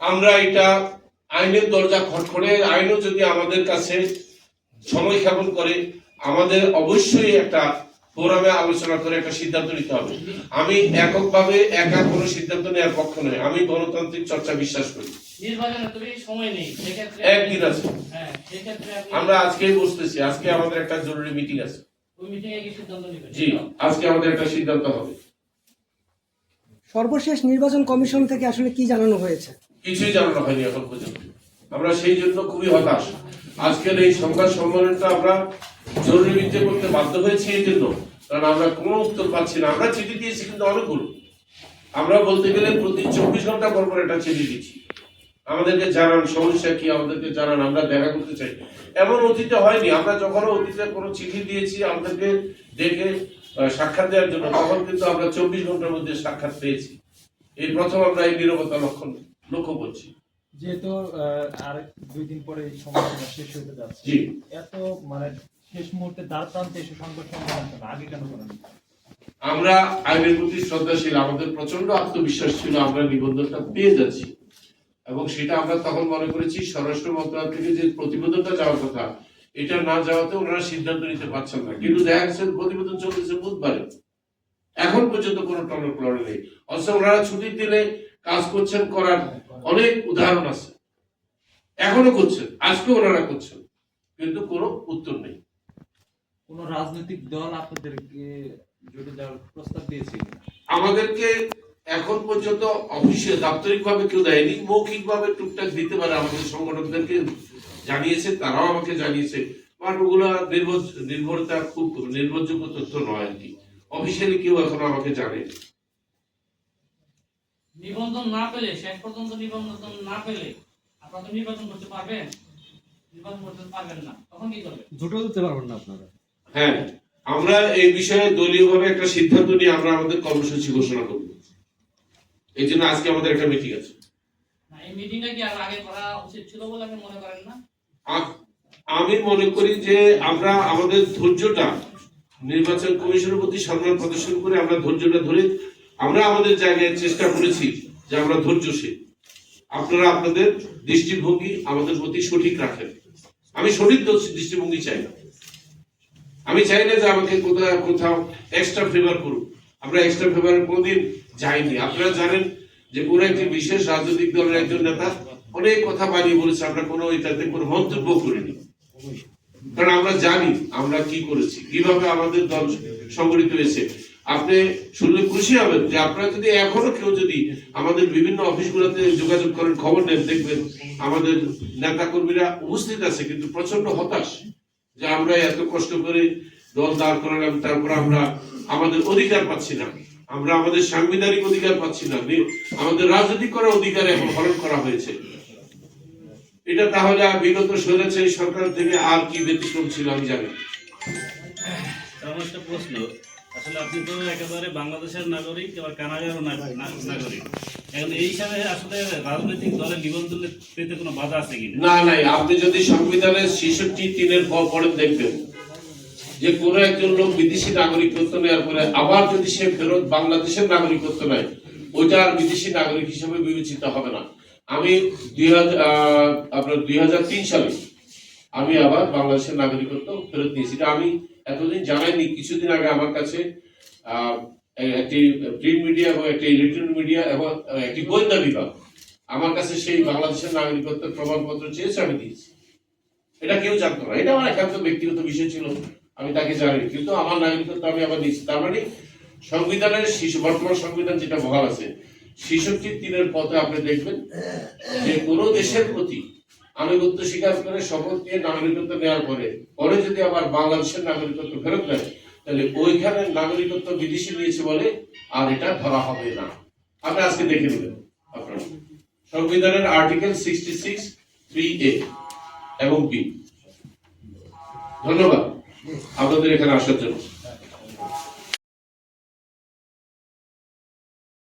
আমরা এটা আইনের দরজা খটখড়ে আইনও যদি আমাদের কাছে সময় ক্ষেপণ করে আমাদের অবশ্যই একটা ফোরামে আলোচনা করে একটা সিদ্ধান্ত নিতে হবে। আমি এককভাবে একা কোনো সিদ্ধান্ত নেওয়ার পক্ষ নয় আমি গণতান্ত্রিক চর্চা বিশ্বাস করি। একদিন আছে। হ্যাঁ আমরা আজকেই বসতেছি আজকে আমাদের একটা জরুরি মিটিং আছে। জি আজকে আমাদের একটা সিদ্ধান্ত হবে। সর্বশেষ নির্বাচন কমিশন থেকে আসলে কি জানানো হয়েছে? কিছুই জানানো হয়নি এখন পর্যন্ত। আমরা সেই জন্য খুবই হতাশ। আজকের এই সংবাদ সম্মেলনটা আমরা জরুরি ভিত্তিতে করতে বাধ্য হয়েছি এই জন্য। কারণ আমরা কোনো উত্তর পাচ্ছি না। আমরা চিঠি দিয়েছি কিন্তু অনেকগুলো আমরা বলতে গেলে প্রতি চব্বিশ ঘণ্টা পর পর একটা চিঠি দিচ্ছি। আমাদেরকে জানান সমস্যা কি আমাদেরকে জানান আমরা দেখা করতে চাই। এমন অতীতে হয়নি আমরা যখন অতীতে কোনো চিঠি দিয়েছি আমাদেরকে আহ, সাক্ষাৎ দেওয়ার জন্য তখন কিন্তু আমরা চব্বিশ ঘণ্টার মধ্যে সাক্ষাৎ পেয়েছি। এই প্রথম আমরা এই নিরবতা লক্ষণ লক্ষ্য করছি। যেহেতু আর দুই দিন পরে শেষ হতে যাচ্ছে এত মানে শেষ মুহূর্তে দ্বার প্রান্তে এসে সংকট সমাধান আগে কেন করেন? আমরা আইনের প্রতি শ্রদ্ধাশীল আমাদের প্রচণ্ড আত্মবিশ্বাস ছিল আমরা নিবন্ধনটা পেয়ে যাচ্ছি। এবং সেটা আমরা তখন মনে করেছি স্বরাষ্ট্র মন্ত্রণালয় থেকে যে প্রতিবেদনটা যাওয়ার কথা এটা না যাওয়াতে ওনারা সিদ্ধান্ত নিতে পারছেন না। কিন্তু দেখা গেছে প্রতিবেদন চলতেছে বুধবারে। এখন পর্যন্ত কোনো টনপ্লরে নেই। অথচ ওনারা ছুটির দিনে কাজ করছেন করার অনেক উদাহরণ আছে। এখনও করছেন আজকে ওনারা করছেন কিন্তু কোনো উত্তর নেই। কোন রাজনৈতিক দল আপনাদেরকে জড়িয়ে দেওয়ার প্রস্তাব দিয়েছে কিনা? আমাদেরকে এখন পর্যন্ত অফিসে দাপ্তরিক ভাবে কেউ দেয়নি মৌখিক ভাবে টুকটাক দিতে পারে আমাদের সংগঠকদেরকে জানিয়েছে তারাও আমাকে জানিয়েছে। বাট ওগুলা নির্ভর নির্ভরতা খুব নির্ভরযোগ্য তথ্য নয় আর কি। অফিসিয়ালি কেউ এখন আমাকে জানে নিবন্ধন না পেলে শেষ পর্যন্ত নিবন্ধন না পেলে আপনারা তো নির্বাচন করতে পারবেন। নির্বাচন করতে পারবেন না। তখন কি করবেন? জোটও দিতে পারবেন না আপনারা। হ্যাঁ আমরা এই বিষয়ে দলীয়ভাবে একটা সিদ্ধান্ত নিয়ে আমরা আমাদের কর্মসূচি ঘোষণা করব। এই জন্য আজকে আমাদের একটা মিটিং আছে। এই মিটিংটা কি আগে করা উচিত ছিল বলে আপনি মনে করেন না? আমি মনে করি যে আমরা আমাদের ধৈর্যটা নির্বাচন কমিশনের প্রতি সম্মান প্রদর্শন করে আমরা ধৈর্যটা ধরে আমরা আমাদের জায়গায় চেষ্টা করেছি যে আমরা ধৈর্যশীল। আপনারা আপনাদের দৃষ্টিভঙ্গি আমাদের প্রতি সঠিক রাখেন। আমি সঠিক দৃষ্টি- দৃষ্টিভঙ্গি চাই না। আমি চাই না যে আমাকে কোথাও কোথাও এক্সট্রা ফেভার করুক। আমরা এক্সট্রা ফেভার কোনোদিন যাইনি। আপনারা জানেন যে কোনো একটি বিশেষ রাজনৈতিক দলের একজন নেতা অনেক কথা বানিয়ে বলেছে, আমরা কোনো এটাতে কোনো মন্তব্য করিনি। কারণ আমরা জানি আমরা কি করেছি, কীভাবে আমাদের দল সংগঠিত হয়েছে। আপনি শুনলে খুশি হবেন যে আপনারা যদি এখনও কেউ যদি আমাদের বিভিন্ন অফিসগুলোতে যোগাযোগ করেন, খবর নেন, দেখবেন আমাদের নেতা কর্মীরা উপস্থিত আছে, কিন্তু প্রচণ্ড হতাশ যে আমরা এত কষ্ট করে দল দাঁড় করালাম তারপর আমরা আমাদের অধিকার পাচ্ছি না। আমরা আমাদের সাংবিধানিক অধিকার পাচ্ছি না। আমাদের রাজনৈতিক করার অধিকার এখন হরণ করা হয়েছে। এটা তাহলে বিগত স্বৈরাচারী সরকার থেকে আর কি ব্যতিক্রম ছিল আমি জানি একটা প্রশ্ন আসলে আপনি তো একেবারে বাংলাদেশের নাগরিক আবার কানাডারও নাগরিক। এখন এই হিসাবে আসলে রাজনৈতিক দলের নিবন্ধন পেতে কোনো বাধা আছে কিনা? না নাই। আপনি যদি সংবিধানের ছেষট্টি তিনের পর পরে দেখবেন। যে কোনো একজন লোক বিদেশি নাগরিকত্ব নেওয়ার পরে আবার যদি সে ফেরত বাংলাদেশের নাগরিকত্ব নেয়, ওইটা আর বিদেশি নাগরিক হিসেবে বিবেচিত হবে না। আমি দুই হাজার সালে আমি আবার বাংলাদেশের নাগরিকত্ব ফেরত নিয়েছি। আমি এতদিন জানাইনি, কিছুদিন আগে আমার কাছে একটি প্রিন্ট মিডিয়া এবং একটি ইলেকট্রনিক মিডিয়া এবং একটি গোয়েন্দা বিভাগ আমার কাছে সেই বাংলাদেশের নাগরিকত্বের প্রমাণপত্র চেয়েছে, আমি দিয়েছি। এটা কেউ জানতো না। এটা আমার একান্ত ব্যক্তিগত বিষয় ছিল। আমি তাকে জানি কিন্তু আমার নাগরিকত্ব আমি আবার দিয়েছি। তার মানে সংবিধানের শিশু বর্তমান সংবিধান যেটা বহাল আছে ছেষট্টি তিনের পথে আপনি দেখবেন যে কোনো দেশের প্রতি আনুগত্য স্বীকার করে শপথ নিয়ে নাগরিকত্ব নেওয়ার পরে পরে যদি আবার বাংলাদেশের নাগরিকত্ব ফেরত দেয় তাহলে ওইখানে নাগরিকত্ব বিদেশি নিয়েছে বলে আর এটা ধরা হবে না। আপনি আজকে দেখে নেবেন আপনারা। সংবিধানের article sixty six, three A এবং বি। ধন্যবাদ। আপনাদের এখানে আসার জন্য।